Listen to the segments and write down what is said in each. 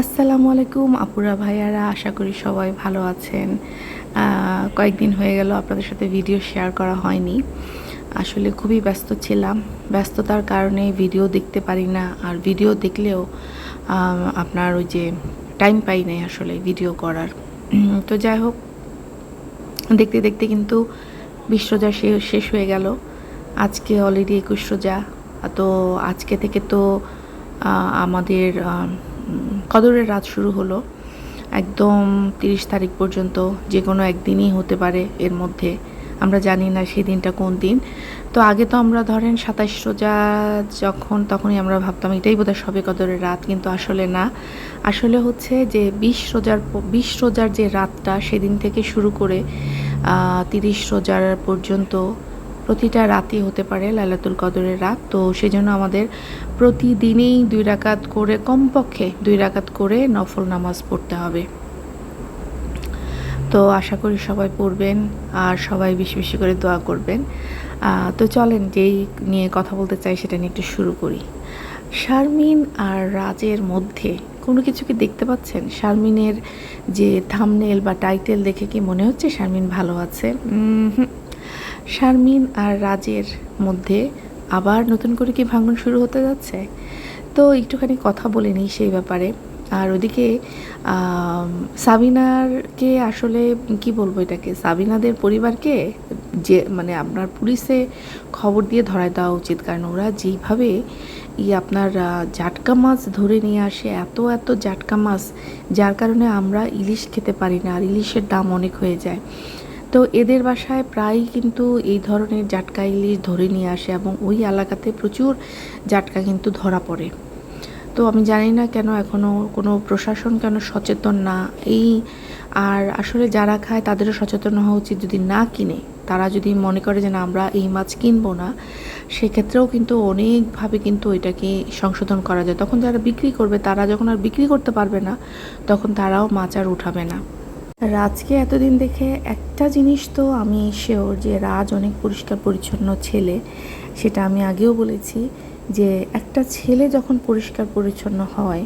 আসসালামু আলাইকুম, আপুরা ভাইয়ারা, আশা করি সবাই ভালো আছেন। কয়েকদিন হয়ে গেল, আপনাদের সাথে ভিডিও শেয়ার করা হয়নি। আসলে খুবই ব্যস্ত ছিলাম। ব্যস্ততার কারণে ভিডিও দেখতে পারি না, আর ভিডিও দেখলেও আপনার ওই যে টাইম পাই নাই আসলে ভিডিও করার। তো যাই হোক, দেখতে দেখতে কিন্তু বিশ রোজা শেষ হয়ে গেল। আজকে অলরেডি একুশ রোজা, তো আজকে থেকে তো আমাদের কদরের রাত শুরু হলো। একদম তিরিশ তারিখ পর্যন্ত যে কোনো একদিনই হতে পারে এর মধ্যে। আমরা জানি না সেই দিনটা কোন দিন। তো আগে তো আমরা ধরেন সাতাশ রোজা যখন, তখনই আমরা ভাবতাম এটাই বোধহয় সবে কদরের রাত, কিন্তু আসলে না। আসলে হচ্ছে যে বিশ রোজার বিশ রোজার যে রাতটা সেদিন থেকে শুরু করে তিরিশ রোজার পর্যন্ত প্রতিটা রাতই হতে পারে লালাতুল কদরের রাত। তো সেজন্য আমাদের প্রতিদিনই দুই রাকাত করে, কমপক্ষে দুই রাকাত করে নফল নামাজ পড়তে হবে। তো আশা করি সবাই পড়বেন আর সবাই বেশি বেশি করে দোয়া করবেন। তো চলেন যেই নিয়ে কথা বলতে চাই সেটা নিয়ে একটু শুরু করি। শারমিন আর রাজের মধ্যে কোনো কিছু কি দেখতে পাচ্ছেন? শারমিনের যে থামনেল বা টাইটেল দেখে কি মনে হচ্ছে শারমিন ভালো আছে। শারমিন আর রাজের মধ্যে আবার নতুন করে কি ভাঙন শুরু হতে যাচ্ছে? তো একটুখানি কথা বলে নিই সেই ব্যাপারে। আর ওদিকে সাবিনারকে আসলে কি বলব এটাকে? সাবিনাদের পরিবারকে যে মানে আপনার পুলিশে খবর দিয়ে ধরায় দেওয়া উচিত। কারণ ওরা যেইভাবে ই আপনার জাটকা মাছ ধরে নিয়ে আসে, এত এত জাটকা মাছ, যার কারণে আমরা ইলিশ খেতে পারি না, আর ইলিশের দাম অনেক হয়ে যায়। তো এদের বাসায় প্রায়ই কিন্তু এই ধরনের জাটকা ইলিশ ধরে নিয়ে আসে এবং ওই এলাকাতে প্রচুর জাটকা কিন্তু ধরা পড়ে। তো আমি জানি না কেন এখনও কোনো প্রশাসন কেন সচেতন না। এই আর আসলে যারা খায় তাদেরও সচেতন হওয়া উচিত যদি না কিনে। তারা যদি মনে করে যে না, আমরা এই মাছ কিনবো না, সেক্ষেত্রেও কিন্তু অনেকভাবে কিন্তু এটাকে সংশোধন করা যায়। তখন যারা বিক্রি করবে, তারা যখন আর বিক্রি করতে পারবে না, তখন তারাও মাছ আর উঠাবে না। রাজকে এতদিন দেখে একটা জিনিস তো আমি শিওর যে রাজ অনেক পরিষ্কার পরিচ্ছন্ন ছেলে। সেটা আমি আগেও বলেছি যে একটা ছেলে যখন পরিষ্কার পরিচ্ছন্ন হয়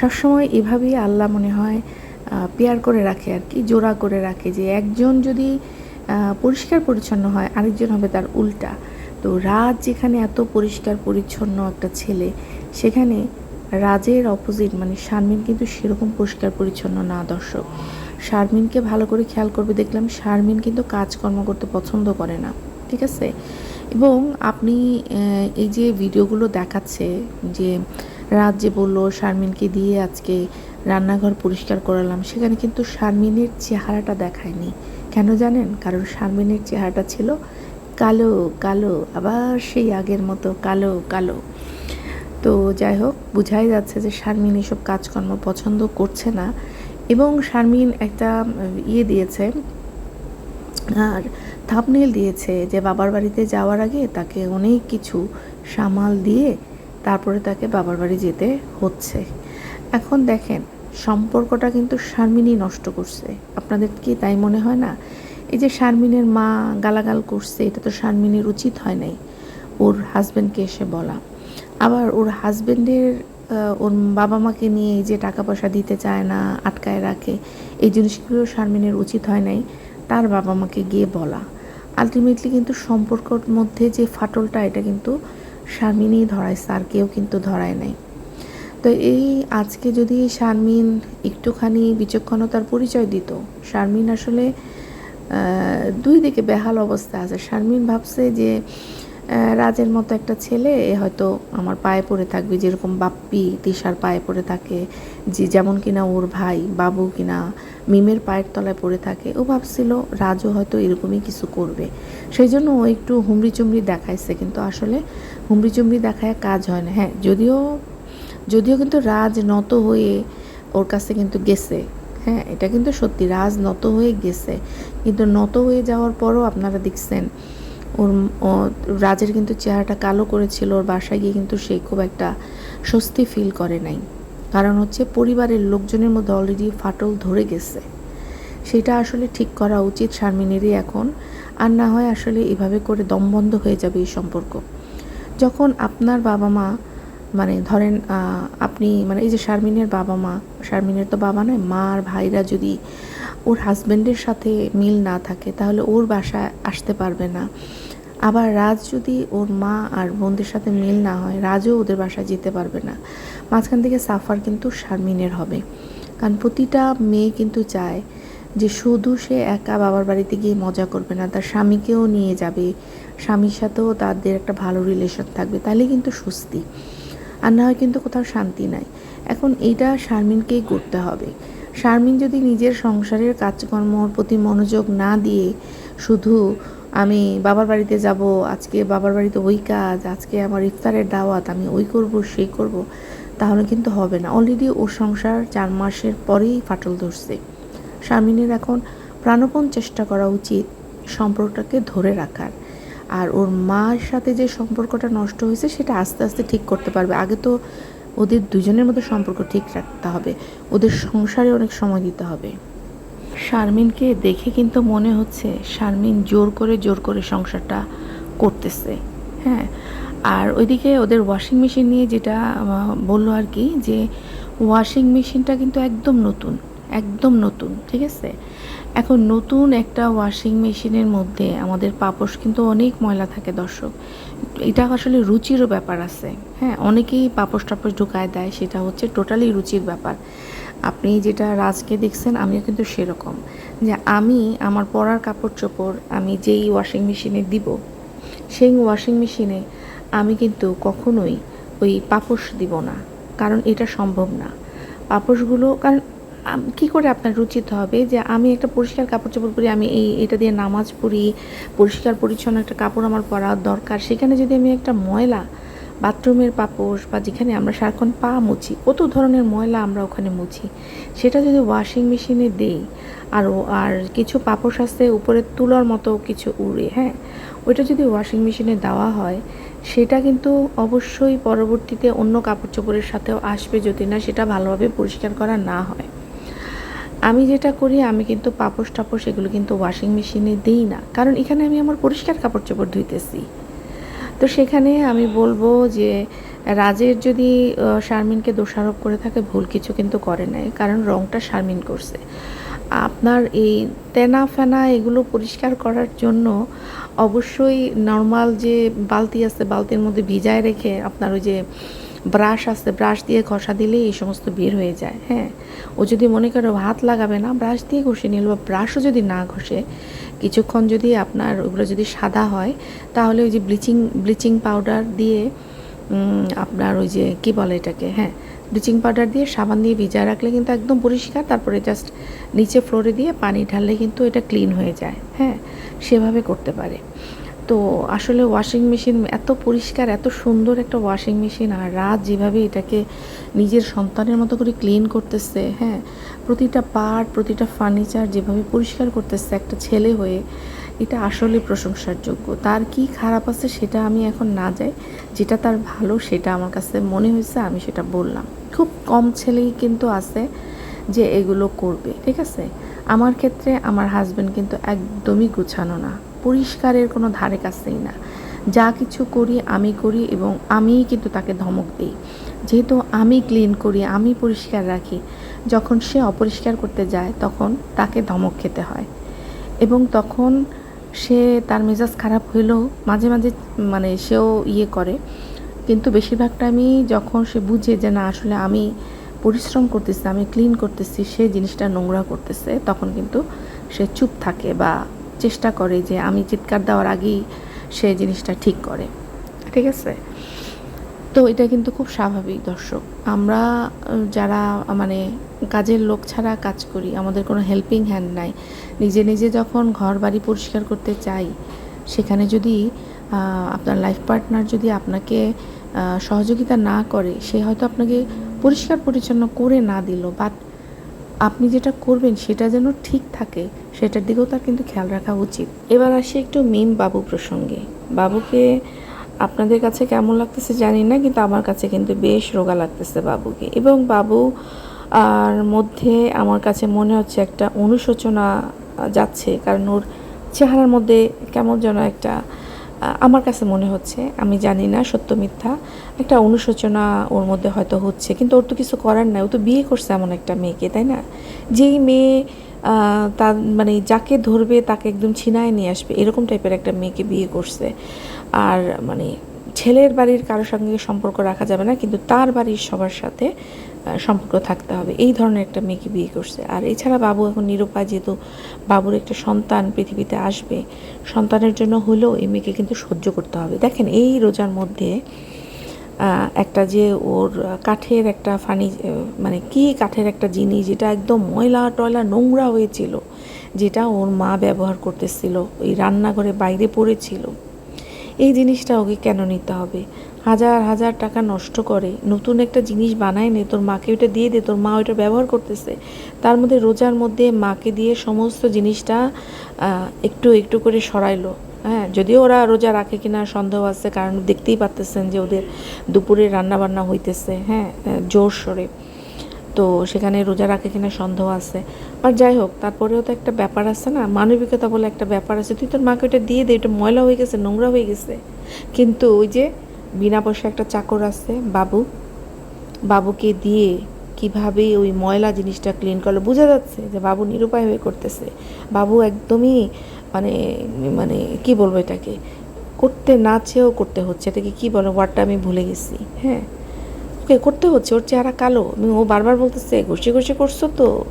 সবসময় এভাবেই আল্লাহ মনে হয় পেয়ার করে রাখে আর কি, জোড়া করে রাখে যে একজন যদি পরিষ্কার পরিচ্ছন্ন হয়, আরেকজন হবে তার উল্টা। তো রাজ যেখানে এত পরিষ্কার পরিচ্ছন্ন একটা ছেলে, সেখানে রাজের অপোজিট মানে শারমিন কিন্তু সেরকম পরিষ্কার পরিচ্ছন্ন না দর্শক। শারমিনকে ভালো করে খেয়াল করবে, দেখলাম শারমিন কিন্তু কাজকর্ম করতে পছন্দ করে না, ঠিক আছে? এবং আপনি এই যে ভিডিওগুলো দেখাচ্ছে যে রাত যে বলল শারমিনকে দিয়ে আজকে রান্নাঘর পরিষ্কার করালাম, সেখানে কিন্তু শারমিনের চেহারাটা দেখায়নি। কেন জানেন? কারণ শারমিনের চেহারাটা ছিল কালো কালো, আবার সেই আগের মতো কালো কালো। তো যাই হোক, বোঝাই যাচ্ছে যে শারমিন এসব কাজকর্ম পছন্দ করছে না। এবং শারমিন একটা ইয়ে দিয়েছে, আর থাপনেল দিয়েছে যে বাবার বাড়িতে যাওয়ার আগে তাকে অনেক কিছু সামাল দিয়ে তারপরে তাকে বাবার বাড়ি যেতে হচ্ছে। এখন দেখেন, সম্পর্কটা কিন্তু শারমিনই নষ্ট করছে। আপনাদের কি তাই মনে হয় না? এই যে শারমিনের মা গালাগাল করছে, এটা তো শারমিনের উচিত হয় নাই, ওর হাজব্যান্ডকে এসে বলা। আবার ওর হাজব্যান্ডের ওর বাবা মাকে নিয়ে এই যে টাকা পয়সা দিতে চায় না, আটকায় রাখে, এই জিনিসগুলো শারমিনের উচিত হয় নাই, তার বাবা মাকে গিয়ে বলা। আলটিমেটলি কিন্তু সম্পর্কর মধ্যে যে ফাটলটা, এটা কিন্তু শারমিনই ধরায় আর কেউ কিন্তু ধরায় নাই। তো এই আজকে যদি শারমিন একটুখানি বিচক্ষণতার পরিচয় দিত, শারমিন আসলে দুই দিকে বেহাল অবস্থা আছে। শারমিন ভাবছে যে রাজের মতো একটা ছেলে হয়তো আমার পায়ে পড়ে থাকবে, যেরকম বাপ্পি তিশার পায়ে পড়ে থাকে, যে যেমন কিনা ওর ভাই, বাবু কিনা মিমের পায়ের তলায় পড়ে থাকে, ও ভাবছিল রাজও হয়তো এরকমই কিছু করবে। সেই জন্য ও একটু হুমড়ি চুমড়ি দেখাইছে, কিন্তু আসলে হুমড়ি চুমড়ি দেখায় কাজ হয় না। হ্যাঁ যদিও যদিও কিন্তু রাজ নত হয়ে ওর কাছে কিন্তু গেছে। হ্যাঁ এটা কিন্তু সত্যি, রাজ নত হয়ে গেছে। কিন্তু নত হয়ে যাওয়ার পরও আপনারা দেখছেন ওর রাজের কিন্তু চেহারাটা কালো করেছিল, ওর বাসায় গিয়ে কিন্তু সে খুব একটা স্বস্তি ফিল করে নাই। কারণ হচ্ছে পরিবারের লোকজনের মধ্যে অলরেডি ফাটল ধরে গেছে। সেটা আসলে ঠিক করা উচিত শারমিনেরই এখন। আর না হয় আসলে এভাবে করে দমবন্ধ হয়ে যাবে এই সম্পর্ক। যখন আপনার বাবা মা মানে ধরেন আপনি মানে এই যে শারমিনের বাবা মা, শারমিনের তো বাবা নয়, মা আর ভাইরা যদি ওর হাজব্যান্ডের সাথে মিল না থাকে, তাহলে ওর বাসায় আসতে পারবে না। আবার রাজ যদি ওর মা আর বোনদের সাথে মিল না হয়, রাজও ওদের বাসায় যেতে পারবে না। মাঝখান থেকে সাফার কিন্তু শারমিনের হবে। কারণ প্রতিটা মেয়ে কিন্তু চায় যে শুধু সে একা বাবার বাড়িতে গিয়ে মজা করবে না, তার স্বামীকেও নিয়ে যাবে। স্বামীর সাথেও তাদের একটা ভালো রিলেশন থাকবে, তাহলে কিন্তু স্বস্তি। আর না হয় কিন্তু কোথাও শান্তি নাই। এখন এইটা শারমিনকেই করতে হবে। শারমিন যদি নিজের সংসারের কাজকর্মর প্রতি মনোযোগ না দিয়ে শুধু আমি বাবার বাড়িতে যাব, আজকে বাবার বাড়িতে ওই কাজ, আজকে আমার ইফতারের দাওয়াত, আমি ওই করব, সেই করব, তাহলে কিন্তু হবে না। অলরেডি ওর সংসার চার মাসের পরেই ফাটল ধরছে। শারমিনের এখন প্রাণপণ চেষ্টা করা উচিত সম্পর্কটাকে ধরে রাখার। আর ওর মার সাথে যে সম্পর্কটা নষ্ট হয়েছে, সেটা আস্তে আস্তে ঠিক করতে পারবে। আগে তো ওদের দুজনের মধ্যে সম্পর্ক ঠিক রাখতে হবে। ওদের সংসারে অনেক সময় দিতে হবে। শারমিনকে দেখে কিন্তু মনে হচ্ছে শারমিন জোর করে জোর করে সংসারটা করতেছে। হ্যাঁ আর ওইদিকে ওদের ওয়াশিং মেশিন নিয়ে যেটা বলল আর কি যে ওয়াশিং মেশিনটা কিন্তু একদম নতুন একদম নতুন, ঠিক আছে? এখন নতুন একটা ওয়াশিং মেশিনের মধ্যে আমাদের পাপোশ কিন্তু অনেক ময়লা থাকে, দর্শক। এটা আসলে রুচিরও ব্যাপার আছে। হ্যাঁ অনেকেই পাপোশ টাপোশ ঢুকায় দেয়, সেটা হচ্ছে টোটালি রুচির ব্যাপার। আপনি যেটা রাজকে দেখছেন, আমিও কিন্তু সেরকম। যে আমি আমার পরার কাপড় চোপড় আমি যেই ওয়াশিং মেশিনে দিব, সেই ওয়াশিং মেশিনে আমি কিন্তু কখনোই ওই পাপোশ দিব না, কারণ এটা সম্ভব না। পাপোশগুলো, কারণ কি করে আপনার রুচিত হবে? যে আমি একটা পরিষ্কার কাপড় চোপড় পরি, আমি এই, এটা দিয়ে নামাজ পড়ি, পরিষ্কার পরিচ্ছন্ন একটা কাপড় আমার পরা দরকার। সেখানে যদি আমি একটা ময়লা বাথরুমের পাপোশ বা যেখানে আমরা সারাক্ষণ পা মুছি, কত ধরনের ময়লা আমরা ওখানে মুছি, সেটা যদি ওয়াশিং মেশিনে দেই, আর আর কিছু পাপোশ আছে উপরে তুলার মতো কিছু উড়ে হ্যাঁ? ওইটা যদি ওয়াশিং মেশিনে দেওয়া হয়, সেটা কিন্তু অবশ্যই পরবর্তীতে অন্য কাপড় চোপড়ের সাথেও আসবে যদি না সেটা ভালোভাবে পরিষ্কার করা না হয়। আমি যেটা করি, আমি কিন্তু পাপোশ টাপোশ এগুলো কিন্তু ওয়াশিং মেশিনে দিই না। কারণ এখানে আমি আমার পরিষ্কার কাপড় চোপড় ধুইতেছি। তো সেখানে আমি বলব যে রাজের যদি শারমিনকে দোষারোপ করে থাকে, ভুল কিছু কিন্তু করে নাই। কারণ রংটা শারমিন করছে। আপনার এই তেনা ফেনা এগুলো পরিষ্কার করার জন্য অবশ্যই নর্মাল যে বালতি আছে, বালতির মধ্যে ভিজায় রেখে আপনার ওই যে ব্রাশ আছে, ব্রাশ দিয়ে ঘষা দিলেই এই সমস্ত বের হয়ে যায় হ্যাঁ? ও যদি মনে করে হাত লাগাবে না, ব্রাশ দিয়ে ঘষে নিল বা ব্রাশও যদি না ঘষে কিছুক্ষণ যদি আপনার ওগুলো যদি সাদা হয়, তাহলে ওই যে ব্লিচিং ব্লিচিং পাউডার দিয়ে আপনার ওই যে কি বলে এটাকে হ্যাঁ ব্লিচিং পাউডার দিয়ে সাবান দিয়ে ভিজা রাখলে কিন্তু একদম পরিষ্কার, তারপরে জাস্ট নিচে ফ্লোরে দিয়ে পানি ঢাললে কিন্তু এটা ক্লিন হয়ে যায় হ্যাঁ সেভাবে করতে পারে। তো আসলে ওয়াশিং মেশিন এত পরিষ্কার, এত সুন্দর একটা ওয়াশিং মেশিন আর রাত যেভাবে এটাকে নিজের সন্তানের মতো করে ক্লিন করতেছে হ্যাঁ প্রতিটা পার্ট প্রতিটা ফার্নিচার যেভাবে পরিষ্কার করতেছে একটা ছেলে হয়ে, এটা আসলে প্রশংসার যোগ্য তার কি খারাপ আছে সেটা আমি এখন না যাই, যেটা তার ভালো সেটা আমার কাছে মনে হয়েছে, আমি সেটা বললাম। খুব কম ছেলেই কিন্তু আছে যে এগুলো করবে, ঠিক আছে? আমার ক্ষেত্রে আমার হাজবেন্ড কিন্তু একদমই গুছানো না। পরিষ্কারের কোনো ধারে কাছেই না। যা কিছু করি, আমি করি এবং আমিই কিন্তু তাকে ধমক দিই। যেহেতু আমি ক্লিন করি, আমি পরিষ্কার রাখি, যখন সে অপরিষ্কার করতে যায়, তখন তাকে ধমক খেতে হয়। এবং তখন সে তার মেজাজ খারাপ হইলেও মাঝে মাঝে মানে সেও ইয়ে করে। কিন্তু বেশিরভাগ টাইমই যখন সে বুঝে যে না, আসলে আমি পরিশ্রম করতেছি, আমি ক্লিন করতেছি, সে জিনিসটা নোংরা করতেছে, তখন কিন্তু সে চুপ থাকে বা চেষ্টা করে যে আমি চিৎকার দেওয়ার আগেই সে জিনিসটা ঠিক করে। ঠিক আছে? তো এটা কিন্তু খুব স্বাভাবিক দর্শক। আমরা, যারা মানে কাজের লোক ছাড়া কাজ করি, আমাদের কোনো হেল্পিং হ্যান্ড নাই। নিজে নিজে যখন ঘর বাড়ি পরিষ্কার করতে চাই, সেখানে যদি আপনার লাইফ পার্টনার যদি আপনাকে সহযোগিতা না করে, সে হয়তো আপনাকে পরিষ্কার পরিচ্ছন্ন করে না দিল। বাট আপনি যেটা করবেন সেটা যেন ঠিক থাকে, সেটার দিকেও তার কিন্তু খেয়াল রাখা উচিত। এবার আসি একটু মিম বাবু প্রসঙ্গে। বাবুকে আপনাদের কাছে কেমন লাগতেছে জানি না, কিন্তু আমার কাছে কিন্তু বেশ রোগা লাগতেছে বাবুকে। এবং বাবু, আর মধ্যে আমার কাছে মনে হচ্ছে একটা অনুশোচনা যাচ্ছে। কারণ ওর চেহারার মধ্যে কেমন যেন একটা আমার কাছে মনে হচ্ছে, আমি জানি না, সত্য, মিথ্যা। একটা অনুশোচনা ওর মধ্যে হয়তো হচ্ছে, কিন্তু ওর তো কিছু করার নাই। ও তো বিয়ে করছে এমন একটা মেয়েকে, তাই না? যেই মেয়ে তার মানে যাকে ধরবে তাকে একদম ছিনায় নিয়ে আসবে, এরকম টাইপের একটা মেয়েকে বিয়ে করছে। আর মানে ছেলের বাড়ির কারোর সঙ্গে সম্পর্ক রাখা যাবে না, কিন্তু তার বাড়ির সবার সাথে সম্পর্ক থাকতে হবে। এই ধরনের একটা মেয়েকে বিয়ে করছে। আর এছাড়া বাবু এখন নিরুপায় যেহেতু বাবুর একটা সন্তান পৃথিবীতে আসবে, সন্তানের জন্য হলেও এই মেয়েকে কিন্তু সহ্য করতে হবে। দেখেন, এই রোজার মধ্যে একটা যে ওর কাঠের একটা ফানি মানে কি কাঠের একটা জিনিস, যেটা একদম ময়লা টয়লা নোংরা হয়েছিল, যেটা ওর মা ব্যবহার করতেছিল, ওই রান্নাঘরে বাইরে পড়েছিল, এই জিনিসটা ওকে কেন নিতে হবে? হাজার হাজার টাকা নষ্ট করে, নতুন একটা জিনিস বানায় নে, তোর মাকে ওইটা দিয়ে দে, তোর মা ওইটা ব্যবহার করতেছে। তার মধ্যে রোজার মধ্যে মাকে দিয়ে সমস্ত জিনিসটা একটু একটু করে সরাইলো। হ্যাঁ যদিও ওরা রোজা রাখে কিনা সন্দেহ আছে, কারণ দেখতেই পাচ্তেছেন যে ওদের দুপুরে রান্না বান্না হইতেছে হ্যাঁ জোর সরে। তো সেখানে রোজা রাখে কিনা সন্দেহ আছে। আর যাই হোক, তারপরেও তো একটা ব্যাপার আছে না, মানবিকতা বলে একটা ব্যাপার আছে। তুই তোর মাকে ওটা দিয়ে দে এটা ময়লা হয়ে গেছে, নোংরা হয়ে গেছে। কিন্তু ওই যে বিনা পয়সা একটা চাকর আছে, বাবু। বাবুকে দিয়ে কীভাবে ওই ময়লা জিনিসটা ক্লিন করল, বোঝা যাচ্ছে যে বাবু নিরুপায় হয়ে করতেছে। বাবু একদমই মানে মানে কি বলব এটাকে? করতে না চেয়েও করতে হচ্ছে। এটাকে কি বলো ওয়ার্ডটা আমি ভুলে গেছি। হ্যাঁ। ওকে, করতে হচ্ছে, ওর চেহারা কালো। ও বারবার বলতেছে, ঘষে ঘষে করছ তো?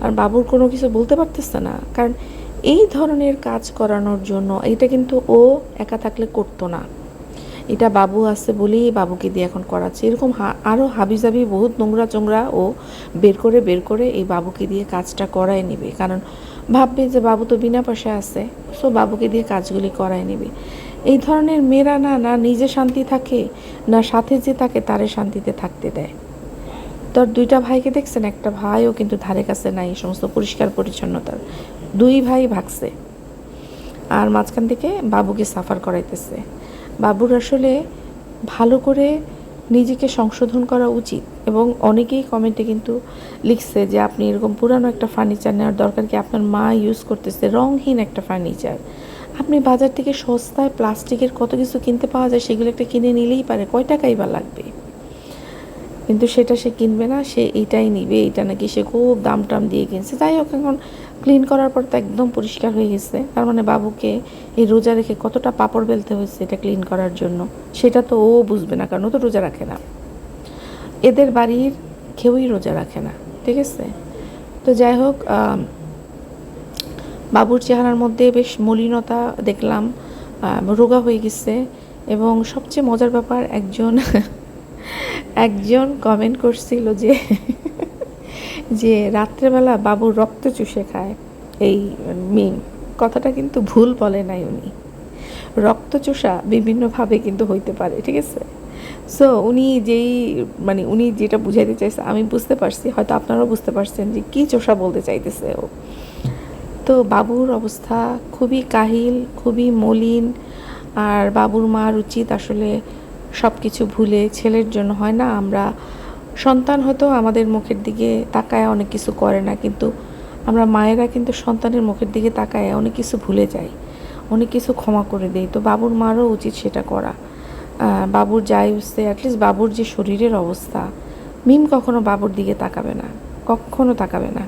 আর বাবুর কোনো কিছু বলতে পারতেছে না। কারণ এই ধরনের কাজ করানোর জন্য এটা কিন্তু ও একা থাকলে করতো না। এটা বাবু আছে বলেই বাবুকে দিয়ে এখন করাচ্ছে। এরকম আরও হাবিজাবি বহুত নোংরা চোংরা ও বের করে বের করে এই বাবুকে দিয়ে কাজটা করায় নেবে। কারণ ভাববে যে বাবু তো বিনা পয়সা আছে, সো বাবুকে দিয়ে কাজগুলি করায় নেবে। এই ধরনের মেয়েরা না না নিজে শান্তি থাকে, না সাথে যে থাকে তারে শান্তিতে থাকতে দেয়। তোর দুইটা ভাইকে দেখছেন? একটা ভাইও কিন্তু ধারে কাছে নাই এই সমস্ত পরিষ্কার পরিচ্ছন্নতার। দুই ভাই ভাগছে। আর মাঝখান থেকে বাবুকে সাফার করাইতেছে। বাবুর আসলে ভালো করে নিজেকে সংশোধন করা উচিত এবং অনেকেই কমেন্টে কিন্তু লিখছে যে, আপনি এরকম পুরানো একটা ফার্নিচার নেওয়ার দরকার কি? আপনার মা ইউজ করতেছে রংহীন একটা ফার্নিচার আপনি বাজার থেকে সস্তায় প্লাস্টিকের কত কিছু কিনতে পাওয়া যায় সেগুলো একটা কিনে নিলেই পারে, কয় টাকাই বা লাগবে? কিন্তু সেটা সে কিনবে না, সে এইটাই নিবে, এইটা নাকি সে খুব দাম টাম দিয়ে কিনছে। যাই হোক, এখন ক্লিন করার পর তো একদম পরিষ্কার হয়ে গেছে। তার মানে বাবুকে এই রোজা রেখে কতটা পাপড় বেলতে হয়েছে এটা ক্লিন করার জন্য, সেটা তো ও বুঝবে না, কারণ ও তো রোজা রাখে না। এদের বাড়ির কেউই রোজা রাখে না, ঠিক আছে? তো যাই হোক বাবুর চেহারার মধ্যে বেশ মলিনতা দেখলাম রোগা হয়ে গেছে এবং সবচেয়ে মজার ব্যাপার একজন একজন কমেন্ট করছিল যে যে রাত্রেবেলা বাবু রক্ত চুষে খায় এই মিম কথাটা কিন্তু ভুল বলে নাই উনি। রক্ত চোষা বিভিন্নভাবে কিন্তু হইতে পারে, ঠিক আছে? সো উনি যেই মানে উনি যেটা বুঝাইতে চাইছে, আমি বুঝতে পারছি, হয়তো আপনারাও বুঝতে পারছেন যে কী চোষা বলতে চাইতেছে ও। তো বাবুর অবস্থা খুবই কাহিল, খুবই মলিন, আর বাবুর মার উচিত আসলে সব কিছু ভুলে ছেলের জন্য হয় না, আমরা সন্তান হয়তো আমাদের মুখের দিকে তাকায়, অনেক কিছু করে না। কিন্তু আমরা মায়েরা কিন্তু সন্তানের মুখের দিকে তাকায়, অনেক কিছু ভুলে যাই, অনেক কিছু ক্ষমা করে দেই। তো বাবুর মারও উচিত সেটা করা। বাবুর যাই হচ্ছে অ্যাটলিস্ট বাবুর যে শরীরের অবস্থা, মিম কখনো বাবুর দিকে তাকাবে না, কখনো তাকাবে না।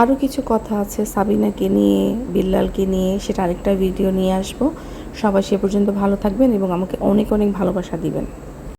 আরও কিছু কথা আছে সাবিনাকে নিয়ে, বিল্লালকে নিয়ে, সেটা আরেকটা ভিডিও নিয়ে আসব। সবাই সে পর্যন্ত ভালো থাকবেন এবং আমাকে অনেক অনেক ভালোবাসা দিবেন।